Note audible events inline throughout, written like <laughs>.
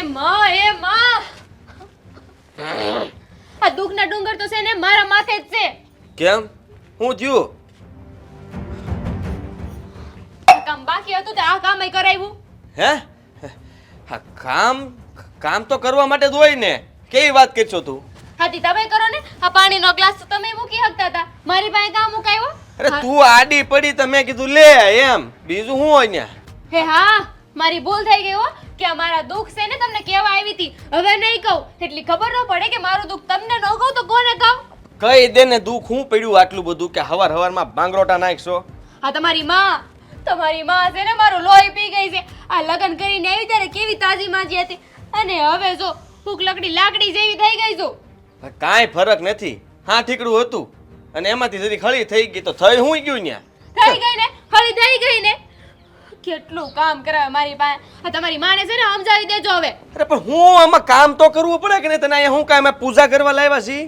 માં માં! આ દુઃખના ડુંગર તો છે ને મારા માથે જ છે. કેમ? હું થયું? કામ બાકી હતું તે આ કામ કરાવ્યું. હે? હા કામ કામ તો કરવા માટે જ હોય ને. કેવી વાત કરશો તું? હાથી તમે કરો ને. આ પાણીનો ગ્લાસ તો તમે મૂકી શકતા હતા. મારી પાસે કામ મુકાયો અરે તું આડી પડી તમે કીધું લે એમ. બીજું શું હોય ને હે હા. મારી ભૂલ થઈ ગઈ હો. કે અમારા દુઃખ છે ને તમને કેવા આવી હતી. હવે નહીં કહું. એટલી ખબર ન પડે કે મારું દુઃખ તમને ન કહું તો કોને કહું? કઈ દે ને દુઃખ. હું પડ્યું આટલું બધું કે હવાર હવારમાં બાંગરોટા નાખશો? આ તમારી માં તમારી માં છે ને મારું લોહી પી ગઈ છે. આ લગ્ન કરીને આવી ત્યારે કેવી તાજી માજી હતી. અને હવે જો ભૂખ લકડી લાકડી જેવી થઈ ગઈ છું. કાંઈ ફરક નથી. હા ઠીકડું હતું. અને એમાંથી જરી ખળી થઈ ગઈ તો થઈ હું ગયું ન્યા? થઈ ગઈ ને? ખળી થઈ ગઈ ને? કેટલું કામ કરાવે મારી પાસે? આ તમારી માને છે ને સમજાવી દેજો હવે. અરે પણ હું આમાં કામ તો કરવું પડે કે નહીં? તને અહીંયા હું કાંઈ અમે પૂજા કરવા લાવ્યા છી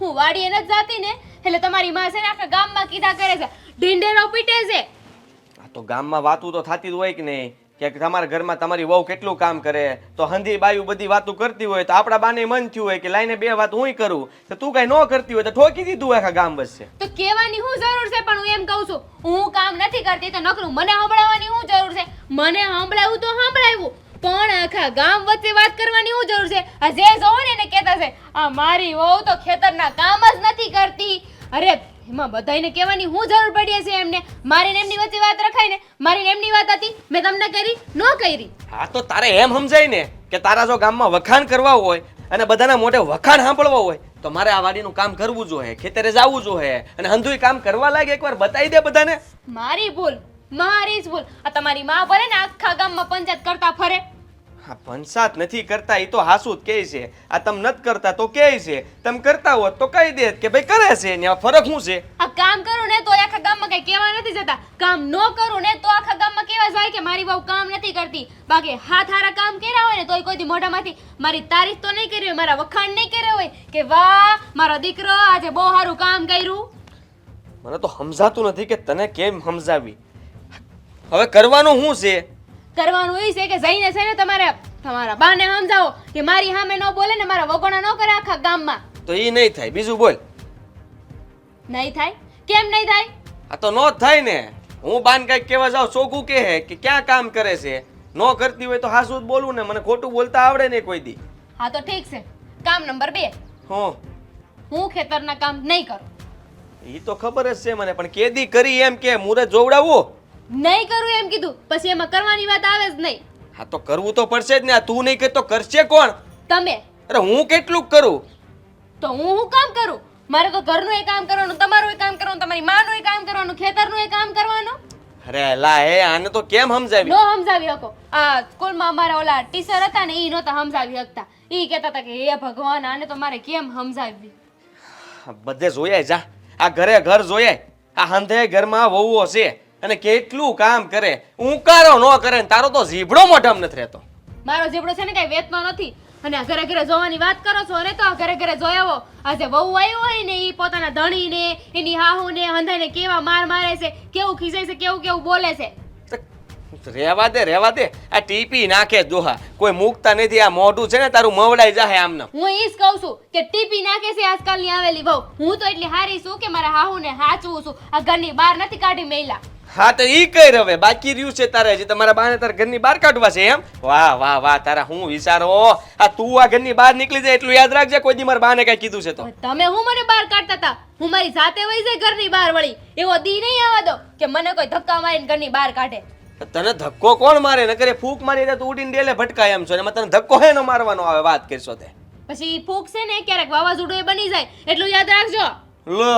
હું વાડીએ ન જાતી ને એટલે તમારી માં છે ને આખા ગામમાં કીધા કરે છે. ઢીંઢેરો પીટે છે. આ તો ગામમાં વાતું તો થતી જ હોય કે નહીં? કે તમારા ઘરમાં તમારી વહુ કેટલું કામ કરે, તો હંધી બાયું બધી વાતો કરતી હોય, તો આપણા બાને મન થયું હોય કે લાઈને બે વાત હું કરું, તો તું કઈ ન કરતી હોય તો ઠોકી દીધું આખા ગામ વચ્ચે. તો કહેવાની શું જરૂર છે, પણ હું એમ કહું છું, હું કામ નથી કરતી તો નકરું મને સંભળાવવાની શું જરૂર છે? મને સંભળાવું તો સંભળાવ્યું પણ આખા ગામ વચ્ચે વાત કરવાની શું જરૂર છે? આ જે જોવો ને એને કહેતા છે, આ મારી વહુ તો ખેતરના કામ જ નથી કરતી. અરે એમાં બધાયને કહેવાની શું જરૂર પડી હશે એમને. મારી ને એમની વચ્ચે વાત રખાય ને મારી ને એમની વાત હતી મેં તમને કરી ન કરી. હા તો તારે એમ સમજાય ને કે તારા જો ગામમાં વખાણ કરવા હોય અને બધાના મોઢે વખાણ સાંભળવા હોય તો મારે આ વાડીનું કામ કરવું જોઈએ ખેતરે જવું જોઈએ અને હંધુય કામ કરવા લાગે એકવાર બતાવી દે બધાને. મારી ભૂલ મારી જ ભૂલ. આ તમારી માં ભરે ને આખા ગામમાં પંચાયત કરતા ફરે. હા પંચાત નથી કરતા એ તો હાસુ જ કહે છે. આ તમ નથી કરતા તો કહે છે. તમ કરતા હોત તો કહી દેત કે ભાઈ કરે છે ને આ ફરક શું છે? આ કામ કરું ને તો આખા ગામમાં કઈ કહેવા નથી જતા. કામ ન કરું ને તો આખા ગામમાં કેવા જાય કે મારી બહુ કામ નથી કરતી. બાકી હાથ હારા કામ કર્યા હોય ને તોય કોઈથી મોઢામાંથી મારી તારીફ તો નહીં કરી હોય મારા વખાણ નહીં કર્યા હોય કે વાહ મારો દીકરો આજે બહુ સારું કામ કર્યું. મને તો સમજાતું નથી કે તને કેમ સમજાવી. હવે કરવાનું શું છે? કરવાનું એ છે કે જઈને છે ને તમારે તમારા બાને સમજાવો કે મારી સામે ન બોલે ને મારા વગોણા ન કરે આખા ગામમાં. તો એ નહીં થાય. બીજું બોલ. નહીં થાય? કેમ નહીં થાય? આ તો નો જ થાય ને. હું બાન કંઈક કેવા જાઉં ચોખ્ખું કે હે કે ક્યાં કામ કરે છે? નો કરતી હોય તો હાસુ જ બોલું ને. મને ખોટું બોલતા આવડે નહીં કોઈ દી. હા તો ઠીક છે. કામ નંબર બે. હું. હું ખેતરના કામ નહીં કરું. એ તો ખબર જ છે મને પણ કેદી કરી એમ કે મુરત જોવડાવવું નહીં કરું એમ કીધું. પછી એમાં કરવાની વાત આવે જ નહીં. હા તો કરવું તો પડશે જ ને. આ તું નહીં કે તો કરશે કોણ? તમે. અરે હું કેટલું કરું? તો હું હું કામ કરું? મારે તો ઘરનું એ કામ કરવાનું તમારું એ કામ કરવાનું તમારી માનું એ કામ કરવાનું ખેતરનું એ કામ કરવાનું. અરે લા હે આને તો કેમ સમજાવી? નો સમજાવી શકો આ સ્કૂલમાં અમારા ઓલા ટીચર હતા ને એ નહોતા સમજાવી શકતા એ કહેતા હતા કે હે ભગવાન આને તો મારે કેમ સમજાવી? બધે જોયા જા. આ ઘરે ઘર જોયા. આ હંધે ઘરમાં વહુઓ છે. અને કેટલું કામ કરે ઉંકારો ન કરે ને તારો તો ઝીબડો મોઢામ નથી રહેતો. મારો જેબડો છે ને કઈ વેચતો નથી. અને આ ઘરે ઘરે જોવાની વાત કરો છો ને તો આ ઘરે ઘરે જોયો આ આજે વહુ આવ્યો હોય ને એ પોતાના ધણીને એની હાહુને હંધાઈને કેવા માર મારે છે કેવું ખીજાય છે કેવું કેવું બોલે છે. રેવા દે રેવા દે. આ ટીપી નાખે દોહા. કોઈ મૂકતા નથી આ મોઢું છે ને તારું મવડાઈ જાહે આમને. હું ઈ જ કહું છું કે ટીપી નાખે છે આજકાલની આવેલી વહુ. હું તો એટલી હારી છું કે મારા હાહુને હાચવું છું. આ ઘરની બહાર નથી કાઢી મેલા હા તો ઈ કઈ રવે બાકી રહ્યું છે તારે હજી. તમારા બાને તારા ઘરની બહાર કાઢવા છે એમ? વાહ વાહ વાહ તારા હું વિચારો? આ તું આ ઘરની બહાર નીકળી જાય એટલું યાદ રાખજે કોઈ દી મારા બાને કઈ કીધું છે તો. તમે હું મને બહાર કાઢતા હતા હું મારી જાતે વહી જાય ઘરની બહાર વળી. એવો દી નહીં આવવા દો કે મને કોઈ ધક્કા મારીને ઘરની બહાર કાઢે. તને ધક્કો કોણ મારે? નકરે ફૂક મારી દે તો ઉડીને ડેલે ભટકાય એમ છો. ને તને ધક્કો હે ન મારવાનો આવે વાત કરશો તે. પછી ફૂક છે ને ક્યારેક વાવાઝોડું એ બની જાય. એટલું યાદ રાખજો. લો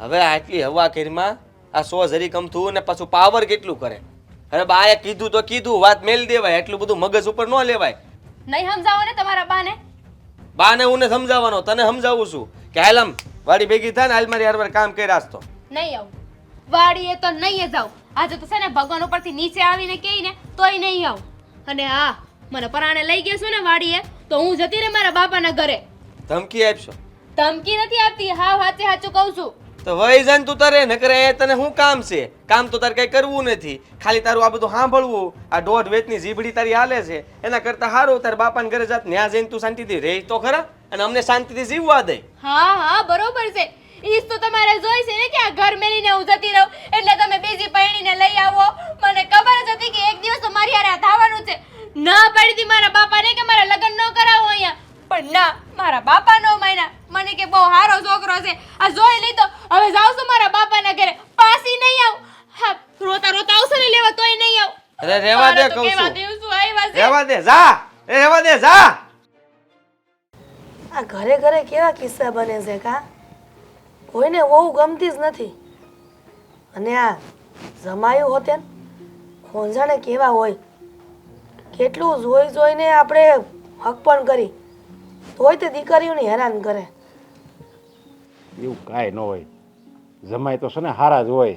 હવે આટલી હવા કરીમાં આ સો જરી કમ થયું ને પાછું પાવર કેટલું કરે? અરે બાએ કીધું તો કીધું વાત મેલ દેવાય એટલું બધું મગજ ઉપર ન લેવાય. નહીં સમજાવો ને તમારા બાને? બાને હું ને સમજાવવાનો તને સમજાવું છું. કે હાલમ વાડી ભેગી થાય ને હાલ મારી હરવાર કામ કર્યા જ તો. નહીં આવું. વાડીએ તો નહીં જાઉં આજે તો છે ને ભગવાન ઉપરથી નીચે આવીને કહી ને તોય નહીં આવું. અને હા મને પરાણે લઈ ગયો છું ને વાડીએ તો હું જતી રહે મારા બાપાના ઘરે. ધમકી આપશો? ધમકી નથી આપતી હા હાચે હાચું કહું છું. તો વહી જાય તું તારે ન કરે, તને શું કામ છે? કામ તો તારે કઈ કરવું નથી. ખાલી તારું આ બધું સાંભળવું, આ દોઢ વેતની જીભડી તારી હાલે છે. એના કરતા સારું, તારા બાપાને ઘરે જાત, ન્યા જઈને તું શાંતિથી રહે તો ખરા, અને અમને શાંતિથી જીવવા દે. હા હા, બરોબર છે. ઈ તો તમારે જોઈ છે ને કે આ ઘર મેલીને હું જતી રહું. એટલે તમે બીજી પૈણીને લઈ આવો. મને ખબર જ હતી કે એક દિવસ તો મારી હારે થવાનું છે. ના પાડી મારા બાપાને કે મારા લગ્ન ન કરાવો અહીંયા. પણ ના, મારા બાપા નો મને કે બહુ સારો છોકરો છે. આ જોઈ લીધો હવે જાઉં છું મારા બાપાના ઘરે. પાસી નહીં આવ. હા રોતા રોતા આવશે ને લેવા તોય નહીં આવ. અરે રેવા દે કહું છું. રહેવા દે જા. એ રેવા દે જા. આ ઘરે ઘરે કેવા કિસ્સા બને છે કા? કોઈને બહુ ગમતી જ નથી. અને આ જમાયું હોતે ને ખોંજાણે કેવા હોય? કેટલું જોઈ જોઈને આપણે હક પણ કરી. તોય તે દીકરીઓને હેરાન કરે. એવું કાંઈ ન હોય. જમાય તો છે ને હારા જ હોય.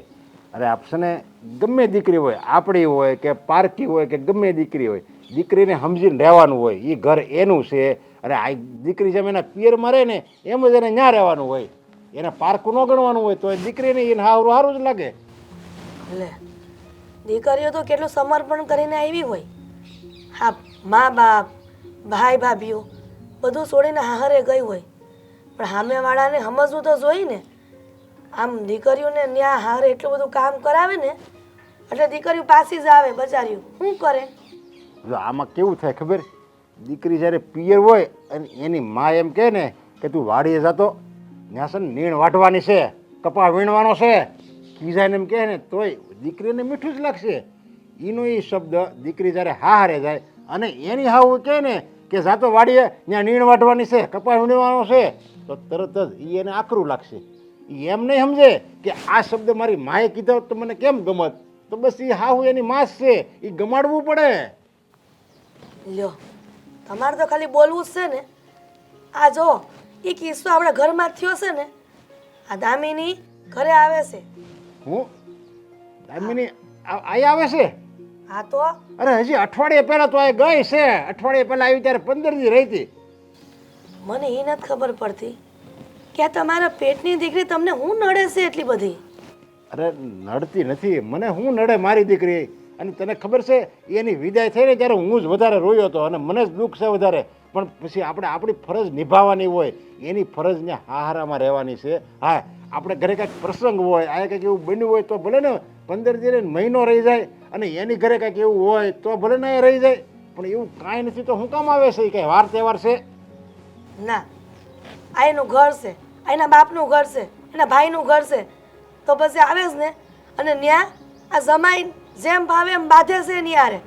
અરે આપ છે ને ગમે દીકરી હોય, આપણી હોય કે પારકી હોય કે ગમે દીકરી હોય, દીકરીને સમજીને રહેવાનું હોય એ ઘર એનું છે. અરે આ દીકરી જેમ એના પિયરમાં રહે ને, એમ જ એને ન્યા રહેવાનું હોય. એને પારકું ન ગણવાનું હોય તો એ દીકરીને એને હારું સારું જ લાગે. લે, દીકરીઓ તો કેટલું સમર્પણ કરીને આવી હોય. હા મા બાપ ભાઈ ભાભીઓ બધું છોડીને હારે ગઈ હોય. પણ સામેવાળાને સમજવું તો જોઈએ ને. આમ દીકરીઓને ન્યા હારે એટલું બધું કામ કરાવે ને, એટલે દીકરીઓ પાસી જ આવે બચારીઓ શું કરે? જો આમાં કેવું થાય ખબર? દીકરી જ્યારે પિયર હોય અને એની મા એમ કહે ને કે તું વાડીએ જતો, ત્યાં છે ને નીણ વાટવાની છે કપા વીણવાનો છે. કીઝાને એમ કહે ને, તોય દીકરીને મીઠું જ લાગશે. એનો એ શબ્દ, દીકરી જ્યારે હા હારે જાય અને એની હાવું કહે ને કે જાતો વાડીએ, ત્યાં નીણ વાટવાની છે કપા વીણવાનો છે, તો તરત જ એને આકરું લાગશે. એમ નહીં સમજે કે આ શબ્દ મારી માએ કીધો તો મને કેમ ગમત? તો બસ એ હાહુ એની માસ છે એ ગમાડવું પડે. લ્યો તમારે તો ખાલી બોલવું જ છે ને. આ જો એ કિસ્સો આપણા ઘરમાં થયો છે ને. આ દામિની ઘરે આવે છે. હું? દામિની આ અહીં આવે છે? હા તો? અરે હજી અઠવાડિયે પહેલાં તો આ ગઈ છે. અઠવાડિયે પહેલાં આવી ત્યારે પંદર દી રહી હતી. મને એ નથી ખબર પડતી. કે આ તમારા પેટની દીકરી તમને હું નડે છે એટલી બધી? અરે નડતી નથી. મને હું નડે મારી દીકરી? અને તને ખબર છે એની વિદાય થઈ ને ત્યારે હું જ વધારે રોયો હતો અને મને જ દુઃખ છે વધારે પણ પછી આપણે આપણી ફરજ નિભાવવાની હોય એની ફરજને હાહારામાં રહેવાની છે. હા આપણે ઘરે કાંઈક પ્રસંગ હોય આ કંઈક એવું બન્યું હોય તો ભલે ને પંદર દિવસ મહિનો રહી જાય અને એની ઘરે કાંઈક એવું હોય તો ભલે ને એ રહી જાય. પણ એવું કાંઈ નથી તો હું કામ આવે છે? એ કાંઈ વાર તહેવાર છે? ના આ એનું ઘર છે. એના બાપનું ઘર છે એના ભાઈનું ઘર છે. તો પછી આવે જ ને. અને ન્યા આ જમાઈ જેમ ભાવે એમ બાંધે છે ને યારે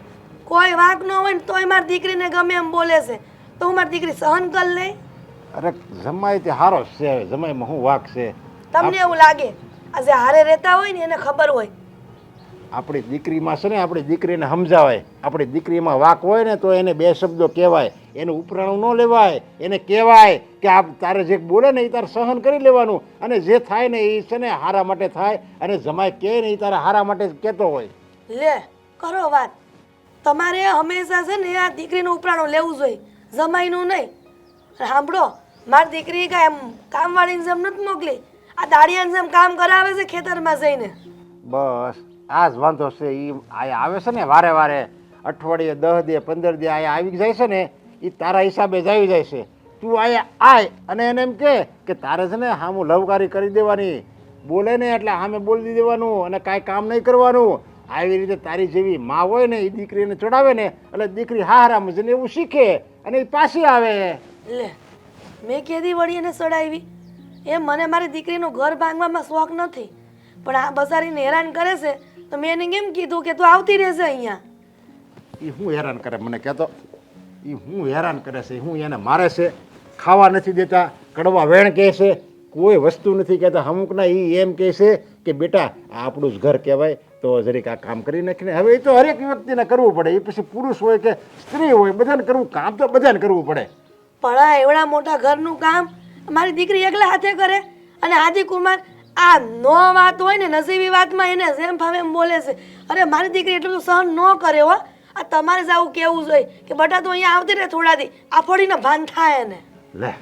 કોઈ વાંક ન હોય ને તોય મારી દીકરીને ગમે એમ બોલે છે. તો હું મારી દીકરી સહન કર લઈ અરે જમાઈ તે હારો છે હવે. હું વાક છે? તમને એવું લાગે આ જે હારે રહેતા હોય ને એને ખબર હોય. આપણી દીકરીમાં છે ને આપણી દીકરીને સમજાવાય. આપણી દીકરીમાં વાક હોય ને તો એને બે શબ્દો કહેવાય. એનું ઉપરાણું ન લેવાય. એને કહેવાય કે આ તારે જે બોલે ને એ તારે સહન કરી લેવાનું. અને જે થાય ને એ છે ને હારા માટે થાય. અને જમાય કહે ને એ તારે હારા માટે જ કહેતો હોય. લે કરો વાત. તમારે હંમેશા છે ને આ દીકરીનું ઉપરાણું લેવું જોઈએ. જમાઈનું નહીં. સાંભળો મારી દીકરી કાંઈ એમ કામવાળીને જેમ નથી મોકલી. આ દાડિયાને જેમ કામ કરાવે છે ખેતરમાં જઈને. બસ. આ જ વાંધો છે એ આ આવે છે ને, વારે વારે અઠવાડિયે દસ દે, પંદર દે અહીંયા આવી જાય છે ને એ તારા હિસાબે જ આવી જાય છે. તું અહીંયા આય, અને એને એમ કહે કે તારે છે ને હામું લવકારી કરી દેવાની. બોલે ને એટલે સામે બોલી દેવાનું અને કાંઈ કામ નહીં કરવાનું. આવી રીતે તારી જેવી મા હોય ને એ દીકરીને ચડાવે ને, એટલે દીકરી હારા જઈને એવું શીખે અને એ પાછી આવે. લે, મેં કેદી વળી એને સડાવી? એ મને મારી દીકરીનું ઘર ભાંગવામાં શોખ નથી. પણ આ બસારીને હેરાન કરે છે તો મેં એને કેમ કીધું કે તું આવતી રહેશે અહીંયા? એ હું હેરાન કરે? મને કહેતો એ હું હેરાન કરે છે? હું એને મારે છે? ખાવા નથી દેતા કડવા વેણ કહે છે? કોઈ વસ્તુ નથી કહેતા. અમુકના એ એમ કહે છે કે બેટા આ આપણું જ ઘર કહેવાય. તો જરીક આ કામ કરી નાખીને હવે એ તો હરેક વ્યક્તિને કરવું પડે. એ પછી પુરુષ હોય કે સ્ત્રી હોય બધાને કરવું કામ તો બધાને કરવું પડે. પણ આ એવડા મોટા ઘરનું કામ મારી દીકરી એકલા હાથે કરે? અને આદિ કુમાર આ નો વાત હોય ને નસીબી વાતમાં એને જેમ ફાવે એમ બોલે છે. અરે મારી દીકરી એટલું સહન ન કરે હો. આ તમારે જ આવું કેવું જોઈએ કે બટા તું અહીંયા આવતી રહે થોડા દી આ ફોડીને ભાન થાય એને. લે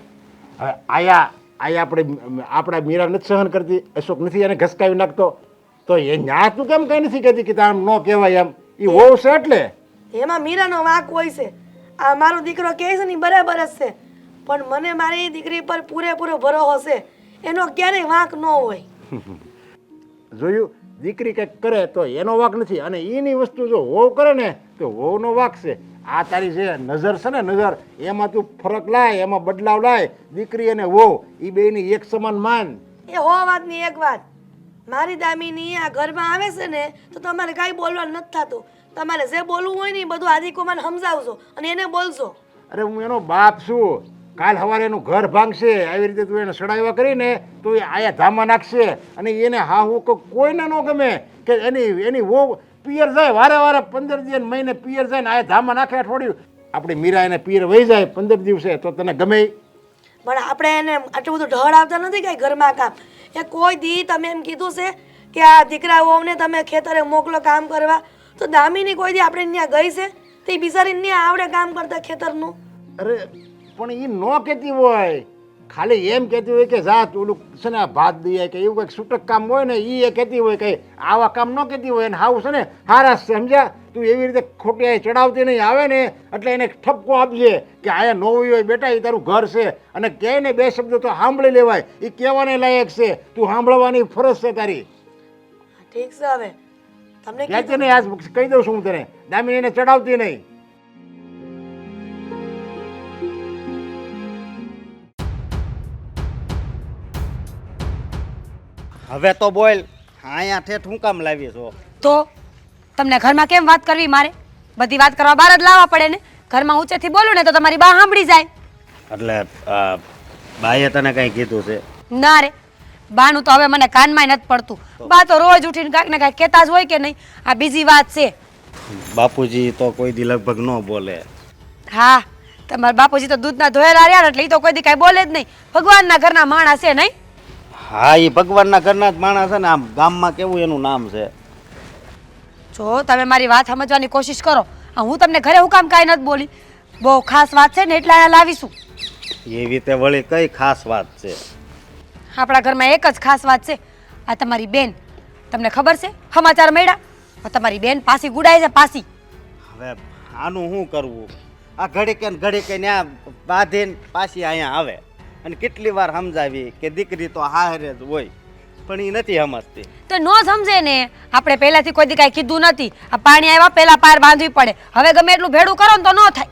હવે આયા આયા આપણે આપણા મીરા નથી સહન કરતી અશોક નથી એને ઘસકાવી નાખતો. તો એ ન્યા તું કેમ કઈ નથી કહેતી કે આમ ન કહેવાય એમ? એ હોવ છે એટલે. એમાં મીરાનો વાંક હોય છે. આ મારો દીકરો કહે છે ને બરાબર જ છે. પણ મને મારી દીકરી પર પૂરેપૂરો ભરો છે. એનો ક્યારેય વાંક ન હોય. <laughs> જોયું? દીકરી કંઈક કરે તો એનો વાક નથી. અને એની વસ્તુ જો હોવ કરે ને તો હોવનો વાક છે. આ તારી જે નજર છે ને નજર એમાં તું ફરક લાય એમાં બદલાવ લાય. દીકરી અને વહુ એ બેયની એક સમાન માન. એ હો વાતની એક વાત. મારી દામીની આ ઘરમાં આવે છે ને તો તમારે કાંઈ બોલવાનું નથી થતું. તમારે જે બોલવું હોય ને એ બધું આદિકુમારને સમજાવજો અને એને બોલશો અરે હું એનો બાપ છું. કાલ સવારે એનું ઘર ભાંગશે આવી રીતે તું એને સડાવ્યા કરીને તું એ આયા ધામમાં નાખશે. અને એને હા હું કોઈને ન ગમે કે એની એની વો પિયર જાય વારે વારે પંદર દિવસ મહિને પિયર જાય ને આયા ધામમાં નાખે અઠવાડિયું. આપણી મીરા એને પિયર વહી જાય પંદર દિવસે તો તને ગમે? પણ આપણે એને આટલું બધું ઢળ આવતા નથી કાંઈ ઘરમાં કામ? એ કોઈ દી તમે એમ કીધું છે કે આ દીકરાઓને તમે ખેતરે મોકલો કામ કરવા તો દામીની કોઈ દી આપણે ત્યાં ગઈ છે? તે બિચારીને ત્યાં આવડે કામ કરતા ખેતરનું? અરે પણ એ ન કહેતી હોય. ખાલી એમ કહેતી હોય કે જા તું ઓલું છે ને ભાત દઈએ કે એવું કંઈક છૂટક કામ હોય ને એ એ કહેતી હોય કે આવા કામ ન કહેતી હોય. ને હાવ છે ને હારા સમજ્યા? તું એવી રીતે ખોટી આ ચડાવતી નહીં આવે ને એટલે એને ઠપકો આપજે કે આયા ન હોય બેટા એ તારું ઘર છે. અને કહે ને બે શબ્દો તો સાંભળી લેવાય. એ કહેવાને લાયક છે. તું સાંભળવાની ફરજ છે તારી. ઠીક છે હવે. તમને કહેતી નહીં આજ કહી દઉં છું હું તને. દામિનીને ચડાવતી નહીં. હવે તો બોલ અહીંયા ઠેઠ હું કામ લાવી છો? તો તમને ઘરમાં કેમ વાત કરવી મારે? બધી વાત કરવા બહાર જ લાવવા પડે ને. ઘરમાં ઊંચેથી બોલું ને તો તમારી બા સાંભળી જાય. એટલે બાએ તને કંઈ કીધું છે? ના રે. બાનું તો હવે મને કાનમાં નથી પડતું. બા તો રોજ ઉઠીને કાંઈક ને કાંઈક કહેતા જ હોય કે નહીં. આ બીજી વાત છે. બાપુજી તો કોઈ દી લગભગ ન બોલે. હા તમારા બાપુજી તો દૂધના ધોયેલા રહ્યા એટલે એ તો કોઈ દી કાંઈ બોલે જ નહીં. ભગવાનના ઘરના માણસ છે નહીં? હા એ ભગવાનના ઘરના જ માણસ છે ને આમ ગામમાં કેવું એનું નામ છે? જો તમે મારી વાત સમજવાની કોશિશ કરો. આ હું તમને ઘરે હું કામ કાંઈ નથી બોલી. બહુ ખાસ વાત છે ને એટલે અહીંયા લાવીશું. એવી રીતે વળી કઈ ખાસ વાત છે? આપણા ઘરમાં એક જ ખાસ વાત છે. આ તમારી બેન. તમને ખબર છે? સમાચાર મળ્યા? આ તમારી બેન પાસી ગુડાય છે પાસી હવે આનું શું કરવું? આ ઘડીકે ને ઘડીકે ત્યાં બાંધીને પાછી અહીંયા આવે. અને કેટલી વાર સમજાવી કે દીકરી તો હારે જ હોય પણ એ નથી સમજતી. તો ન સમજે ને. આપણે પહેલાથી કોઈ દી કાંઈ કીધું નથી. આ પાણી આવ્યા પહેલા પાર બાંધવી પડે. હવે ગમે એટલું ભેડું કરો ને તો ન થાય.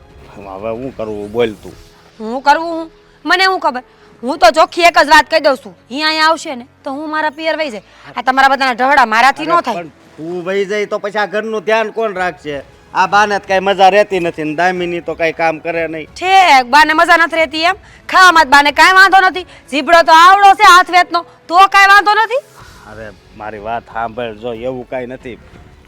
હવે હું કરવું બોલ તું? હું કરવું હું? મને શું ખબર? હું તો ચોખ્ખી એક જ વાત કહી દઉં છું. અહીંયા અહીંયા આવશે ને તો હું મારા પિયર વહી જાય. આ તમારા બધાના ઢહડા મારાથી ન થાય. તું વહી જાય તો પછી આ ઘરનું ધ્યાન કોણ રાખશે? આ બાને કઈ મજા રહેતી નથી ને દામિની તો કઈ કામ કરે નહીં. ઠેક બાને મજા નથી રહેતી એમ. ખાવામાં જ બાને કાંઈ વાંધો નથી. ઝીબડો તો આવડો છે હાથ વેતનો. તો કાંઈ વાંધો નથી? અરે મારી વાત સાંભળ જો એવું કાંઈ નથી.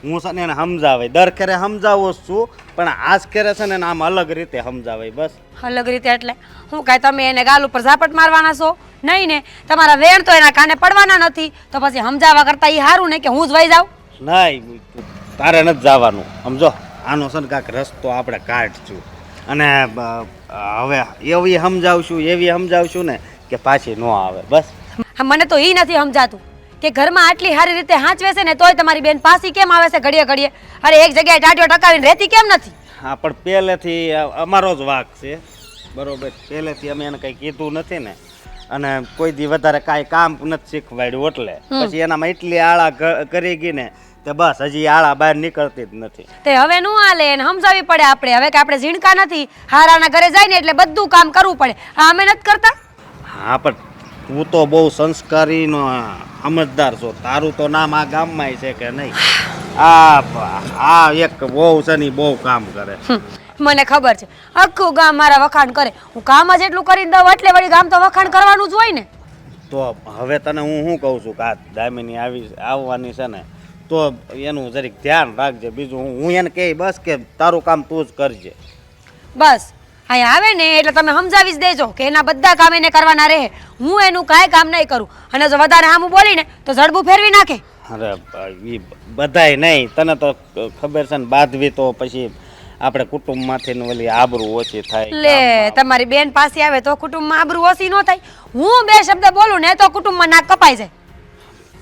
હું છે ને એને સમજાવે. દર ખેરે સમજાવો છું પણ આજ ખેરે છે ને આમ અલગ રીતે સમજાવે બસ. અલગ રીતે એટલે? હું કાંઈ તમે એને ગાલ ઉપર ઝાપટ મારવાના છો? નહીં ને. તમારા વેણ તો એના કાને પડવાના નથી. તો પછી સમજાવવા કરતાં એ સારું ને કે હું જ વહી જાઉં? નહીં તારે નથી જવાનું. સમજો. આનો છે ને કાંઈક રસ્તો આપણે કાઢશું. અને હવે એવી સમજાવશું એવી સમજાવશું ને કે પાછી ન આવે. બસ. મને તો એ નથી સમજાતું કે ઘરમાં આટલી સારી રીતે હાંચવે છે ને તોય તમારી બેન પાસી કેમ આવે છે ઘડીએ ઘડીએ? અરે એક જગ્યાએ ટાટિયો ટકાવીને રહેતી કેમ નથી? હા પણ પહેલેથી અમારો જ વાક છે. બરોબર. પહેલેથી અમે એને કંઈ કીધું નથી ને. અને કોઈ દી વધારે કાંઈ કામ નથી શીખવાડ્યું એટલે. પછી એનામાં એટલી આળા કરી ગઈ ને તે બસ હજી આળા બહાર નીકળતી જ નથી. તે હવે નું હાલે એને સમજાવી પડે આપણે. હવે કે આપણે ઝીણકા નથી હારાના ઘરે જાય ને એટલે બધું કામ કરવું પડે. હા અમે નથી કરતા? હા પણ તું તો બહુ સંસ્કારીનો સમજદાર છો. તારું તો નામ આ ગામમાંય છે કે નહીં? આ આ એક બહુ છે ને બહુ કામ કરે. મને ખબર છે. આખું ગામ મારા વખાણ કરે. હું કામ જ એટલું કરી દઉં એટલે વળી ગામ તો વખાણ કરવાનું જ હોય ને. તો હવે તને હું શું કહું છું? કે આ દામિની આવી આવવાની છે ને તો એનું જરીક ધ્યાન રાખજે. બીજું હું એને કહી બસ કે તારું કામ તું જ કરજે. બસ. અહીંયા આવે ને એટલે તમે સમજાવી જ દેજો કે એના બધા કામ એને કરવાના રહે. હું એનું કાંઈ કામ નહીં કરું. અને જો વધારે હામું બોલીને તો જડબું ફેરવી નાખે. અરે એ બધાય નહીં. તને તો ખબર છે ને બાંધવી તો પછી આપણે કુટુંબમાંથી માંથી ઓલી આબરૂ ઓછી થાય લે તમારી બેન પાસે આવે તો કુટુંબમાં આબરૂ ઓછી ન થાય. હું બે શબ્દ બોલું ને તો કુટુંબમાં નાક કપાઈ જાય.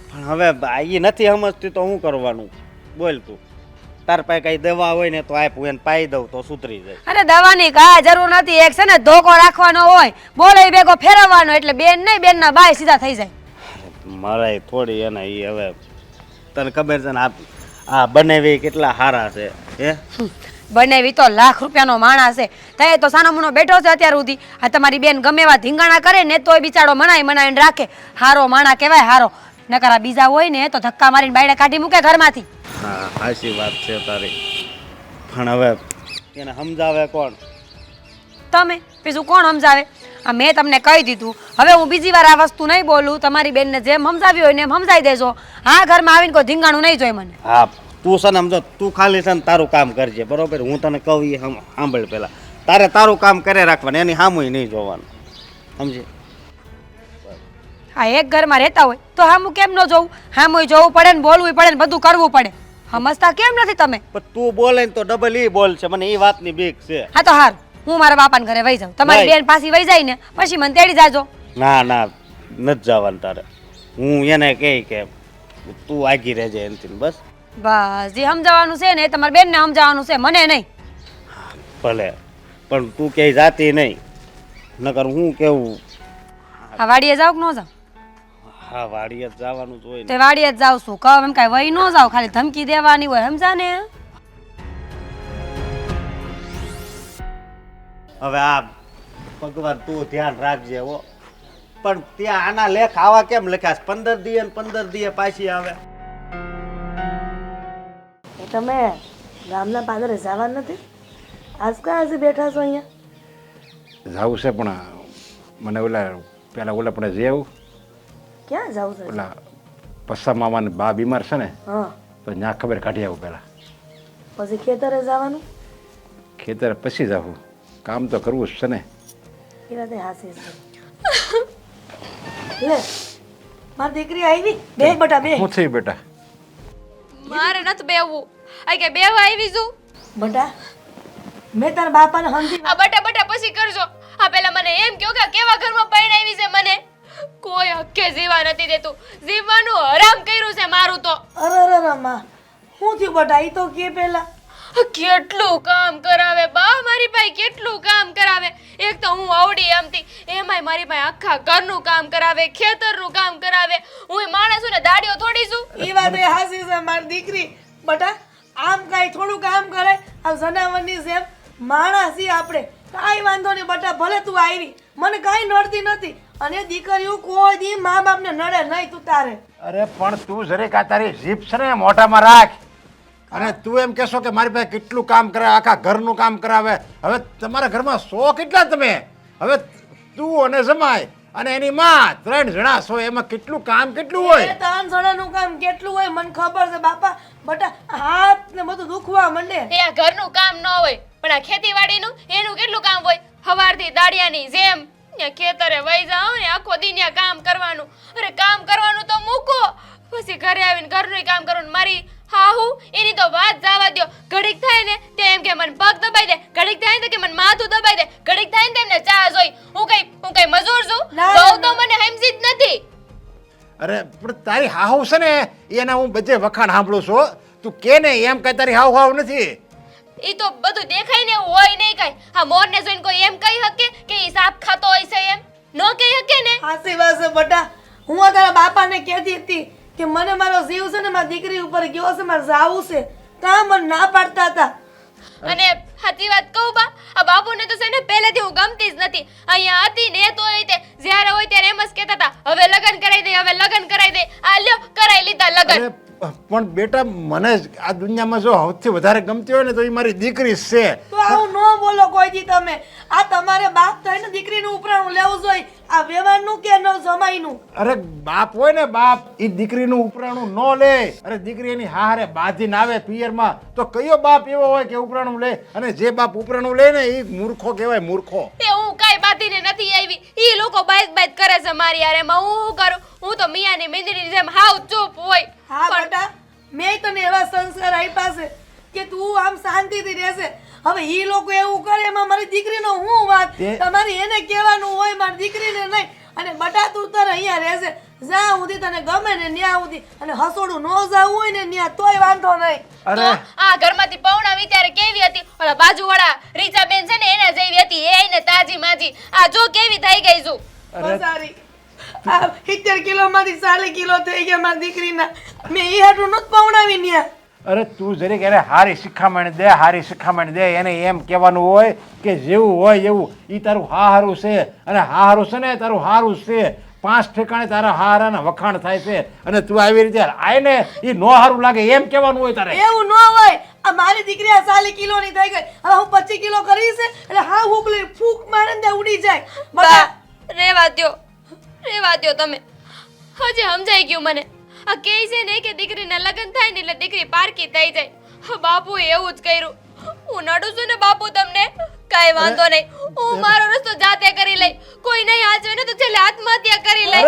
પણ હવે એ નથી સમજતી તો શું કરવાનું? બોલ તું. તાર પાસે કઈ દવા હોય ને તો આપું એને પાઈ દઉં તો સુધરી જાય. અરે દવાની કાંઈ જરૂર નથી. એક છે ને ધોકો રાખવાનો હોય બોલે ભેગો ફેરવવાનો એટલે બેન નહીં બેનના બાય સીધા થઈ જાય. મારે થોડી એને એ હવે તને ખબર છે ને આ આ બનેવી કેટલા સારા છે હે? બનેવી તો લાખ રૂપિયાનો માણસ છે. તે તો સાનો બેઠો છે અત્યાર સુધી. આ તમારી બેન ગમે એવા ધીંગાણા કરે ને તોય બિચારો મનાય મનાવીને રાખે. હારો માણા કહેવાય હારો. નકર આ બીજા હોય ને તો ધક્કા મારીને બાયડે કાઢી મૂકે ઘરમાંથી. હા સાચી વાત છે તારી. પણ હવે એને સમજાવે કોણ? તમે? બીજું કોણ સમજાવે? આ મેં તમને કહી દીધું. હવે હું બીજી વાર આ વસ્તુ નહીં બોલું. તમારી બેનને જેમ સમજાવી હોય ને એમ સમજાવી દેજો. આ ઘરમાં આવીને કોઈ ધીંગાણું નહીં જોઈએ મને. હા તું છે ને સમજો તું ખાલી છે ને તારું કામ કરજે બરોબર? હું તને કહું એ સાંભળ પેલા તારે તારું કામ કરે રાખવાનું એની સામુય નહીં જોવાનું. સમજે? આ એક ઘરમાં રહેતા હોય તો હામું કેમ ન જોવું? હામું જોવું પડે ને બોલવું પડે ને બધું કરવું પડે. સમજતા કેમ નથી તમે? પણ તું બોલે ને તો ડબલ ઈ બોલ છે. મને એ વાતની બીક છે. હા તો હાર. હું મારા બાપાને ઘરે વહી જાઉં. તમારી બેન પાસે વહી જાય ને પછી મને તેડી જાજો. ના ના. નથી જવાનું તારે. હું એને કહી કે તું આગી રહેજે એનથી બસ. બસ જે સમજાવવાનું છે ને એ તમારી બેનને સમજાવવાનું છે મને નહીં. ભલે. પણ તું ક્યાંય જાતી નહીં. નકર હું કેવું? આ વાડીએ જાવ કે ન જાવ હા વાડીએ જ જવાનું જ હોય ને. તે વાડીએ જ જાવ છું. કહો એમ કાંઈ વહી ન જાવ ખાલી ધમકી દેવાની હોય સમજા ને હવે આ ભગવાન તું ધ્યાન રાખજે હો. પણ ત્યાં આના લેખ આવા કેમ લખ્યા છે? પંદર દીએ ને પંદર દીએ પાછી આવે. તમે ગામના પાદરે જવા નથી. આજ કયા હજી બેઠા છો અહીંયા. જવું છે પણ મને ઓલા પેલા ઓલા પણ જેવું ક્યાં જાવ છો? ઓલા પસ્સા મામાને બા બીમાર છે ને હા. તો ત્યાં ખબર કાઢી આવું પહેલાં. પછી ખેતરે જવાનું? ખેતરે પછી જાવું. કામ તો કરવું જ છે ને. એ હાસી છે. લે મારી દીકરી આવી બે બટા બે. હું થઈ બેટા? મારે નથી બેવું આ કે બેવા આવી છું? બટા મેં તારા બાપાને સમજી આ બટા બટા પછી કરજો. આ પેલા મને એમ કહો કે આ કેવા ઘરમાં પરણાવી છે મને? કોઈ હક્કે જીવા નથી દેતું. જીવવાનું હરામ કર્યું છે મારું તો. અરે અરે અરે માં શું થયું બટા? તો કે પેલા. કેટલું કામ કરાવે બા મારી પાસે કેટલું કામ કરાવે? એક તો હું આવડી આમથી એમાંય મારી પાસે આખા ઘરનું કામ કરાવે ખેતરનું કામ કરાવે. હું માણસ છું ને દાડીઓ થોડી છું. એ વાત એ હાસી છે મારી દીકરી. બટા આમ કાંઈ થોડું કામ કરે આ જનાવરની જેમ માણસ આપણે. કાંઈ વાંધો નહીં બટા ભલે તું આવી મને કાંઈ નડતી નથી. અને દીકરીઓ કોઈ દી મા બાપને નડે નહીં તું તારે. અરે પણ તું જરીક આ તારી જીભ છે ને મોઢામાં રાખ. અને તું એમ કહેશો કે મારી પાસે કેટલું કામ કરે આખા ઘરનું કામ કરાવે. હવે તમારા ઘરમાં સો કેટલા તમે? હવે તું અને જમાય અને એની માં ત્રણ જણા છો એમાં કેટલું કામ કેટલું હોય? ત્રણ જણાનું કામ કેટલું હોય મને ખબર છે બાપા. બટા હાથ ને બધું દુખવા માંડે. એ આ ઘરનું કામ ન હોય પણ આ ખેતીવાડીનું એનું કેટલું કામ હોય? સવારથી દાડિયાની જેમ. ત્યાં ખેતરે વહી જાઓ ને આખો દી ત્યાં કામ કરવાનું. અરે કામ કરવાનું તો મૂકો. પછી ઘરે આવીને ઘરનું કામ કરવાનું મારી હાહુ એની તો વાત જવા દો ઘડીક થાય ને તે એમ કે મને પગ દબાઈ દે. ઘડીક થાય ને કે મને માથું દબાઈ દે. ઘડીક થાય ને તેમને ચા જોઈ. હું કઈ હું કઈ મજૂર છું? બહુ તો મને હેમજી જ નથી. અરે પણ તારી હાહુ છે ને એના હું બધે વખાણ સાંભળું છું. તું કે ને એમ કઈ તારી હાવ હાવ નથી. ઈ તો બધું દેખાય ને હોય નહીં કાંઈ. હા મોરને જોઈને કોઈ એમ કહી શકે કે સાપ ખાતો હોય છે એમ? નો કહી શકે ને? હાસી વાત છે બટા. હું આ તારા બાપાને કહેતી હતી કે મને મારો જીવ છે ને મારી દીકરી ઉપર ગયો છે મારે જાવું છે. કાં મને ના પાડતા હતા? અને સાચી વાત કહું બા આ બાપુને તો છે ને પહેલેથી હું ગમતી જ નથી. અહીંયા હતી ને તો તે જ્યારે હોય ત્યારે એમ જ કહેતા હતા હવે લગ્ન કરાવી દે હવે લગ્ન કરાવી દે. આ લ્યો કરાવી લીધા લગ્ન. પણ બેટા મને જ આ દુનિયામાં જો સૌથી વધારે ગમતી હોય ને તો એ મારી દીકરી છે. તો આવું ન બોલો કોઈ દી તમે. આ તમારે બાપ થાય ને દીકરીનું ઉપરાણું લેવું જોઈએ. આ વ્યવહારનું કે ન જમાઈનું? અરે બાપ હોય ને બાપ એ દીકરીનું ઉપરાણું ન લે. અરે દીકરી એની હારે બાંધીને આવે પિયરમાં તો કયો બાપ એવો હોય કે ઉપરાણું લે? અને જે બાપ ઉપરાણું લે ને એ મૂર્ખો કહેવાય મૂર્ખો. એ હું કાંઈ બાંધીને નથી આવી. ઈ લોકો બાઈક બાઈક કરે છે મારી યાર એમાં હું શું કરું? હું તો મિયાની મીંદડીની જેમ હાવ ચૂપ હોય. હા બેટા. મેં તને એવા સંસ્કાર આપ્યા છે કે તું આમ શાંતિથી રહેશે હવે ઈ લોકો એવું કરે એમાં મારી દીકરીનો હું વાત? તમારી એને કહેવાનું હોય મારી દીકરીને નહીં. અને બટા તું તારે અહીંયા રહેશે જ્યાં સુધી તને ગમે ને ત્યાં સુધી. અને હસોડું ન જાવું હોય ને ત્યાં તોય વાંધો નહીં. અરે. આ ઘરમાંથી પૌણા વિચારે કેવી હતી? ઓલા બાજુવાળા રીચાબેન છે ને એને જેવી હતી. એ ને તાજી માજી. આ જો કેવી થઈ ગઈ છું. અરે. સિત્તેર કિલો માંથી ચાલીસ કિલો થઈ ગયા મારી દીકરીના. મેં એ હાટું નથી પવડાવી ન્યા. અરે તું જરીક એને હારી શિખામણ દે હારી શિખામણ દે એને એમ કહેવાનું હોય કે જેવું હોય એવું. એ તારું હારું છે. અને હારું છે ને તારું હારું છે. પાંચ ઠેકાણે તારા હારાના વખાણ થાય છે. અને તું આવી રીતે આય ને એ નો હારું લાગે એમ કહેવાનું હોય તારે. એવું ન હોય. આ મારી દીકરી આ સાલી કિલો ની થઈ ગઈ. હવે હું પચીસ કિલો કરીશ એટલે હા હું ફૂક મારે ને ઉડી જાય. રેવા દ્યો. રેવા દો તમે. હજી સમજાઈ ગયું મને. આ કહે છે ને કે દીકરીના લગ્ન થાય ને એટલે દીકરી પારકી થઈ જાય. બાપુ બાપુએ એવું જ કર્યું. હું નડું છું ને બાપુ તમને? કાંઈ વાંધો નહીં. હું મારો રસ્તો જાતે કરી લઈ. કોઈ નહીં આજે ને તો છેલ્લે આત્મહત્યા કરી લઈ.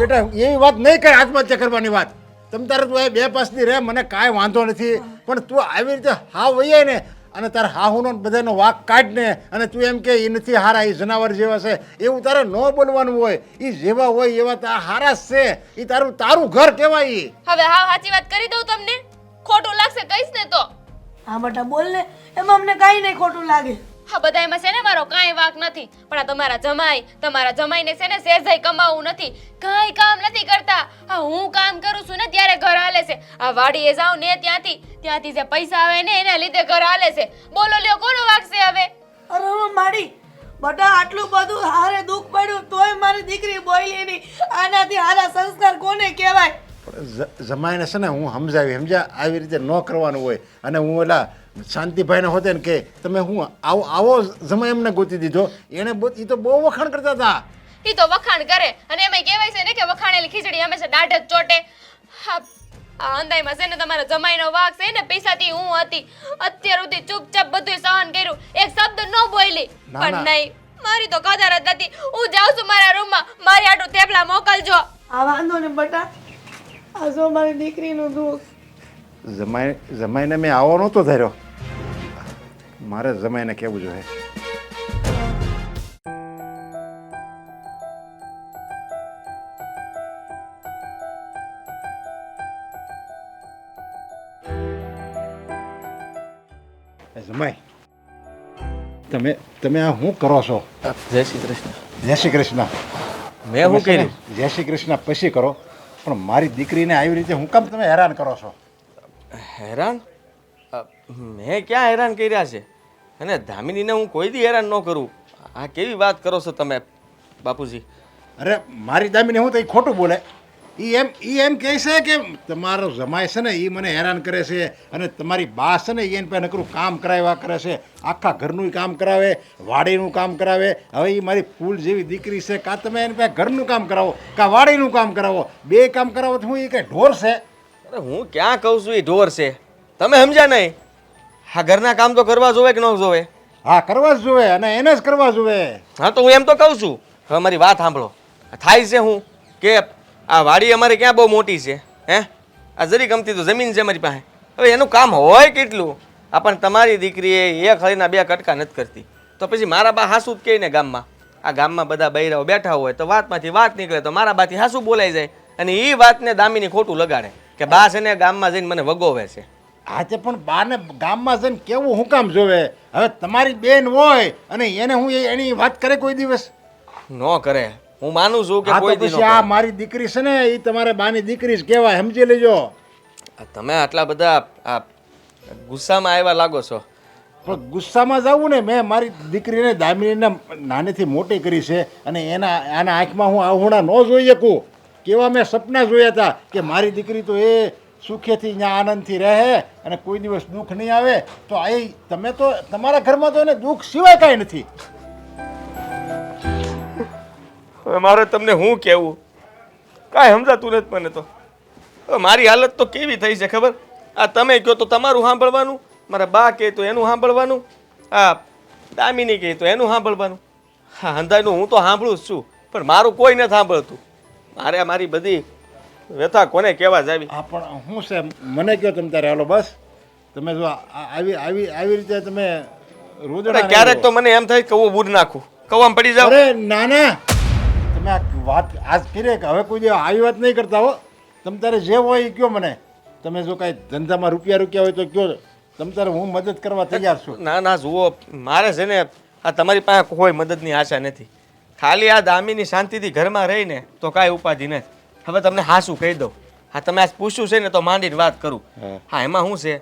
બટા એ વાત નહીં કર આત્મહત્યા કરવાની વાત. તમ તારે તું બે પાસની રે મને કાંઈ વાંધો નથી. પણ તું આવી રીતે હા વૈયા ને અને તારે હાહુનો બધાનો વાક કાઢ ને અને તું એમ કે એ નથી હારા એ જનાવર જેવા છે. એવું તારે ન બોલવાનું હોય. એ જેવા હોય એવા તારા હારા છે. એ તારું તારું ઘર કહેવાય ઈ. હવે હા સાચી વાત કરી દઉં તમને? ખોટું લાગશે કહીશ ને તો. હા બટા બોલ ને. એમાં અમને કાંઈ નહીં ખોટું લાગે. હા બધા એમાં છે ને મારો કાંઈ વાક નથી. પણ આ તમારા જમાઈ તમારા જમાઈને છે ને સેજાઈ કમાવું નથી. કાંઈ કામ નથી કરતા. હા હું કામ કરું છું ને ત્યારે ઘર હાલે છે. આ વાડીએ જાઉં ને ત્યાંથી ત્યાંથી જે પૈસા આવે ને એના લીધે ઘર હાલે છે. બોલો લ્યો કોનો વાક છે હવે? અરે માડી બટા આટલું બધું હારે દુઃખ પડ્યું તોય મારી દીકરી બોલી નહીં. આનાથી હારા સંસ્કાર કોને કહેવાય? જમાઈને છે ને હું સમજાવી સમજા આવી રીતે ન કરવાનું હોય. અને હું ઓલા શાંતિભાઈને હોતે ને કે તમે હું આવો આવો સમય એમને ગોતી દીધો. એણે એ તો બહુ વખાણ કરતા હતા. એ તો વખાણ કરે અને એમાં કહેવાય છે ને કે વખાણેલી ખીચડી હંમેશા દાઢ જ ચોટે. હા આ અંધાઈમાં છે ને તમારા જમાઈનો વાક છે ને પૈસાથી હું હતી. અત્યાર સુધી ચૂપચાપ બધું સહન કર્યું. એક શબ્દ ન બોલી પણ નહીં મારી તો કદર જ નથી. હું જાઉં છું મારા રૂમમાં. મારી આટલું થેપલા મોકલજો. આ વાંધો ને બટા. આ જો મારી દીકરીનું દુઃખ. જમાઈ જમાઈને મેં આવો નહોતો ધર્યો. મારે જમાઈને કેવું જોઈએ? જમાઈ તમે તમે આ શું કરો છો? જય શ્રી કૃષ્ણ. જય શ્રી કૃષ્ણ. મેં શું કર્યું? જય શ્રી કૃષ્ણ પછી કરો પણ મારી દીકરીને આવી રીતે હું કામ તમે હેરાન કરો છો? હેરાન? મેં ક્યાં હેરાન કર્યા છે? અને ધામિનીને હું કોઈ દી હેરાન ન કરું. આ કેવી વાત કરો છો તમે, બાપુજી? અરે, મારી દામીને હું તો ખોટું બોલે. એ એમ એ એમ કહે છે કે તમારો જમાય છે ને એ મને હેરાન કરે છે અને તમારી બા છે ને એની પાસે નકરું કામ કરાવ્યા કરે છે. આખા ઘરનું કામ કરાવે, વાડીનું કામ કરાવે. હવે એ મારી ફૂલ જેવી દીકરી છે. કાં તમે એની પાસે ઘરનું કામ કરાવો, કાં વાડીનું કામ કરાવો? બે કામ કરાવો તો હું એ કંઈ ઢોર છે? અરે હું ક્યાં કહું છું એ ઢોર છે? તમે સમજ્યા નહીં? હા ઘરના કામ તો કરવા જોવે કે ન જોવે? હા કરવા જ જોવે અને એને જ કરવા જોવે. હા તો હું એમ તો કહું છું. હવે મારી વાત સાંભળો. થાય છે હું કે આ વાડી અમારે ક્યાં બહુ મોટી છે હે? આ જરી ગમતી તો જમીન છે મારી પાસે. હવે એનું કામ હોય કેટલું? આપણને તમારી દીકરીએ એક હળીના બે કટકા નથી કરતી. તો પછી મારા બા હાસુ જ કહે ને ગામમાં? આ ગામમાં બધા બૈરાઓ બેઠા હોય તો વાતમાંથી વાત નીકળે તો મારા બાથી હાસુ બોલાઈ જાય અને એ વાતને દામીની ખોટું લગાડે. કે બા છે ને ગામમાં જઈને મને વગોવે છે. હા તે પણ બાને ગામમાં જઈને કેવું હું કામ જોવે? હવે તમારી બેન હોય અને એને હું એની વાત કરે કોઈ દિવસ? ન કરે. હું માનું છું કે કોઈ દિવસ આ મારી દીકરી છે ને એ તમારે બાની દીકરી જ કહેવાય સમજી લેજો. તમે આટલા બધા આ ગુસ્સામાં આવ્યા લાગો છો. પણ ગુસ્સામાં જવું ને મેં મારી દીકરીને દામિનીને નાનેથી મોટી કરી છે અને એના આના આંખમાં હું આહુણા ન જોઈ શકું. કેવા મેં સપના જોયા હતા કે મારી દીકરી તો એ સુખેથી ત્યાં આનંદથી રહે અને કોઈ દિવસ દુઃખ નહીં આવે, તો આ તમે તો તમારા ઘરમાં તો એને દુઃખ સિવાય કાંઈ નથી. હવે મારે તમને શું કહેવું? કાંઈ સમજાતું નથી મને તો. મારી હાલત તો કેવી થઈ છે ખબર? આ તમે કહો તો તમારું સાંભળવાનું, મારા બા કહે તો એનું સાંભળવાનું, આ દામિની કહે તો એનું સાંભળવાનું. હા અંધાયનું હું તો સાંભળું જ છું, પણ મારું કોઈ નથી સાંભળતું. મારે મારી બધી વ્યથા કોને કહેવા જાવી? હા પણ શું છે મને કહો તમે તારે હાલો બસ. તમે જો આ- આ- આવી આવી આવી રીતે તમે રોજ ક્યારેક તો મને એમ થાય કે હું બૂર નાખું. કવામ પડી જાવ અરે ના ના તમે આ વાત આજ કરી કે હવે કોઈ આવી વાત નહીં કરતા હો. તમ તારે જે હોય એ કયો મને. તમે જો કાંઈ ધંધામાં રૂપિયા રૂપિયા હોય તો કયો. તમ તારે હું મદદ કરવા તૈયાર છું. ના ના જુઓ. મારે છે ને આ તમારી પાસે કોઈ મદદની આશા નથી. ખાલી આ દામીની શાંતિથી ઘરમાં રહીને તો કાંઈ ઉપાધિ નથી. હવે તમને હાસું કહી દઉં. હા તમે આજ પૂછ્યું છે ને તો માંડીને વાત કરું. હા. એમાં શું છે?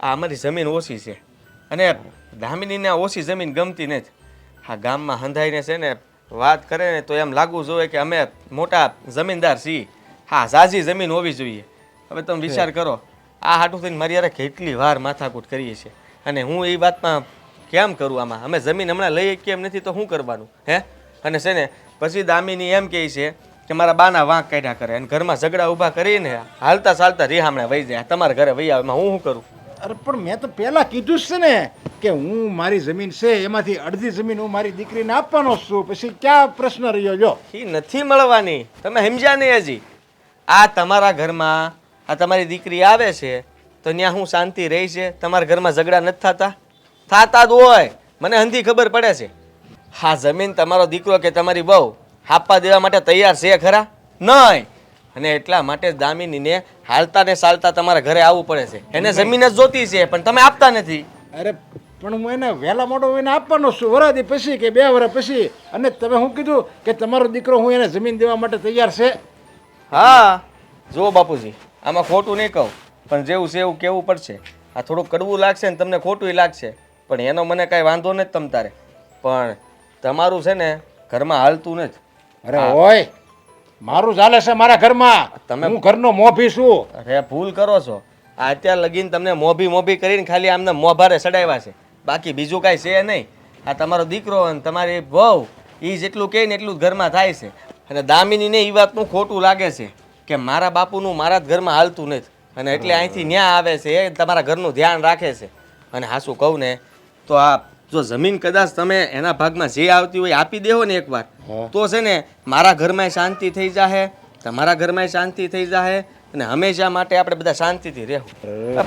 આ અમારી જમીન ઓછી છે. અને દામિનીને ઓછી જમીન ગમતી નથી. હા ગામમાં હંધાઈને છે ને વાત કરે ને તો એમ લાગવું જોઈએ કે અમે મોટા જમીનદાર છીએ. હા ઝાઝી જમીન હોવી જોઈએ. હવે તમે વિચાર કરો આ હાટું થઈને મારી યારે કેટલી વાર માથાકૂટ કરીએ છીએ. અને હું એ વાતમાં કેમ કરું આમાં? અમે જમીન હમણાં લઈએ કેમ નથી તો શું કરવાનું? હે? અને છે ને પછી દામિની એમ કહે છે કે મારા બાના વાંક કાઢ્યા કરે અને ઘરમાં ઝઘડા ઊભા કરીને હાલતા ચાલતા રિહામણે વહી જાય. તમારા ઘરે વહી આવે હું શું કરું? અરે પણ મેં તો પહેલાં કીધું જ છે ને કે હું મારી જમીન છે એમાંથી અડધી જમીન હું મારી દીકરીને આપવાનો છું. પછી ક્યાં પ્રશ્ન રહ્યો? જો એ નથી મળવાની. તમે સમજ્યા નહીં હજી. આ તમારા ઘરમાં આ તમારી દીકરી આવે છે તો ત્યાં હું શાંતિ રહી છે? તમારા ઘરમાં ઝઘડા નથી થતા? થતા જ હોય. મને હંધી ખબર પડે છે. હા જમીન તમારો દીકરો કે તમારી બહુ હાપા દેવા માટે તૈયાર છે ખરા? નહીં. અને એટલા માટે દામિનીને હાલતા ને ચાલતા તમારા ઘરે આવવું પડે છે. એને જમીન જ જોતી છે પણ તમે આપતા નથી. અરે પણ હું એને વહેલા મોટો એને આપવાનો છું. વરાદી પછી કે બે વર્ષ પછી. અને તમે હું કીધું કે તમારો દીકરો હું એને જમીન દેવા માટે તૈયાર છે? હા. જુઓ બાપુજી આમાં ખોટું નહીં કહું પણ જેવું છે એવું કેવું પડશે. આ થોડું કડવું લાગશે ને તમને ખોટું લાગશે. પણ એનો મને કાંઈ વાંધો નથી તમ તારે. પણ તમારું છે ને ઘરમાં હાલતું નથી અરે ઓય મારું ચાલે છે મારા ઘરમાં. તમે- હું ઘરનો મોભી છું. અરે ભૂલ કરો છો. આ અત્યાર લગીન તમને મોભી મોભી કરીને ખાલી આમને મોભારે સડાવ્યા છે. બાકી બીજું કાંઈ છે નહીં. આ તમારો દીકરો અને તમારી વહુ એ જેટલું કહે ને એટલું જ ઘરમાં થાય છે. અને દામિનીને એ વાતનું ખોટું લાગે છે કે મારા બાપુનું મારા જ ઘરમાં હાલતું નથી અને એટલે અહીંથી ન્યા આવે છે એ તમારા ઘરનું ધ્યાન રાખે છે. અને હાસું કહું ને તો આ જો જમીન કદાચ તમે એના ભાગમાં જે આવતી હોય આપી દેવો ને એકવાર તો છે ને મારા ઘરમાં શાંતિ થઈ જાહે તમારા ઘરમાં શાંતિ થઈ જાહે અને હંમેશા માટે આપણે બધા શાંતિથી રહેવું.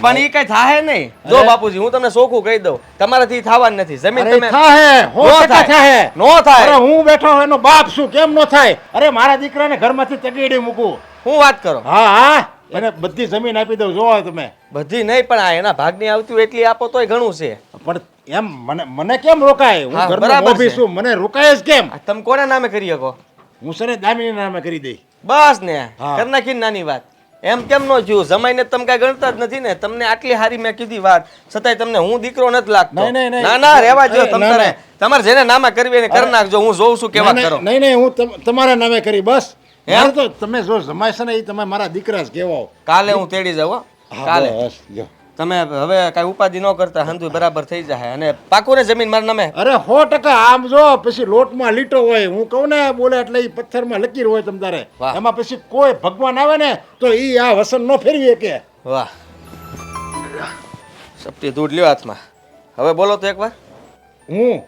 પણ એ કઈ થાય નહીં. જો બાપુજી હું તમને સોખું કહી દઉં તમારાથી થવાનું નથી. જમીન તમે થાય. નો થાય. અરે હું બેઠો એનો બાપ છું કેમ નો થાય? અરે મારા દીકરાને ઘરમાંથી તગેડી મૂકું. હું વાત કરો? હા હા. એને બધી જમીન આપી દઉં જોવો તમે. બધી નહીં પણ આ એના ભાગની આવતી હોય એટલી આપો તોય ઘણું છે. પણ એમ મને મને કેમ રોકાય? હું હા, ઘરનો બરાબર મોભી છે. છું મને રોકાય જ કેમ? આ તમે કોના નામે કરી શકો? હું સરે દામિની નામે કરી દઈ બસ ને હા. કરી નાની વાત. એમ કેમ નો થયું જમાઈને તમે કઈ ગણતા જ નથી ને. તમને આટલી હારી મેં કીધી વાત. છતાંય તમને હું દીકરો નથી લાગતો. નહીં, નહીં, નહીં. ના ના રહેવા જો ના, તારે. તમારે જેને નામે કરવી એને કરી નાખજો. હું જોઉં છું કેવા કરો. નહીં નહીં હું તમ- તમારા નામે કરી બસ? મારે તો તમે જો જમાય છે ને એ તમે મારા દીકરા જ કહેવાઓ. કાલે હું તેડી જાઉં હો. હા, કાલે. બસ, જો. તમે હવે કાંઈ ઉપાધિ ન કરતા હંધુ બરાબર થઈ જાય અને પાકું ને જમીન મારા નામે? અરે સો ટકા આમ જો પછી લોટમાં લીટો હોય હું કહું ને બોલે એટલે એ પથ્થરમાં લકીર હોય તમ તારે. એમાં પછી કોઈ ભગવાન આવે ને તો ઈ આ વસન નો ફેરવી કે વાહ. સપટી દૂધ લ્યો હાથમાં. હવે બોલો તો એકવાર. હું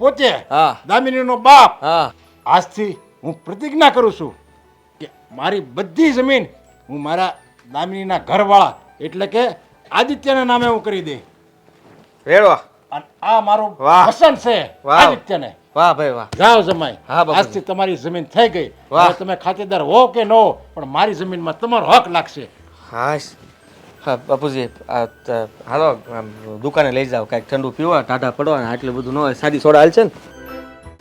પોતે હા. દામિનીનો બાપ. હા. આજથી હું પ્રતિજ્ઞા કરું છું કે મારી બધી જમીન હું મારા દામિનીના ઘરવાળા એટલે કે આદિત્યના નામે હું કરી દે વેળવા અને આ મારું વાહ. વસન છે વાહ. આદિત્યને વાહ ભાઈ વાહ જાઓ જમાઈ હા, બાપુજી. આજથી તમારી જમીન થઈ ગઈ વાહ. હવે તમે ખાતેદાર હો કે ન હો પણ મારી જમીનમાં તમારો હક લાગશે હા હા બાપુજી આ ત- હાલો આમ દુકાને લઈ જાઓ કાંઈક ઠંડુ પીવા ટાટા પડવા આટલું બધું ન હોય સાદી સોડા હાલ છે ને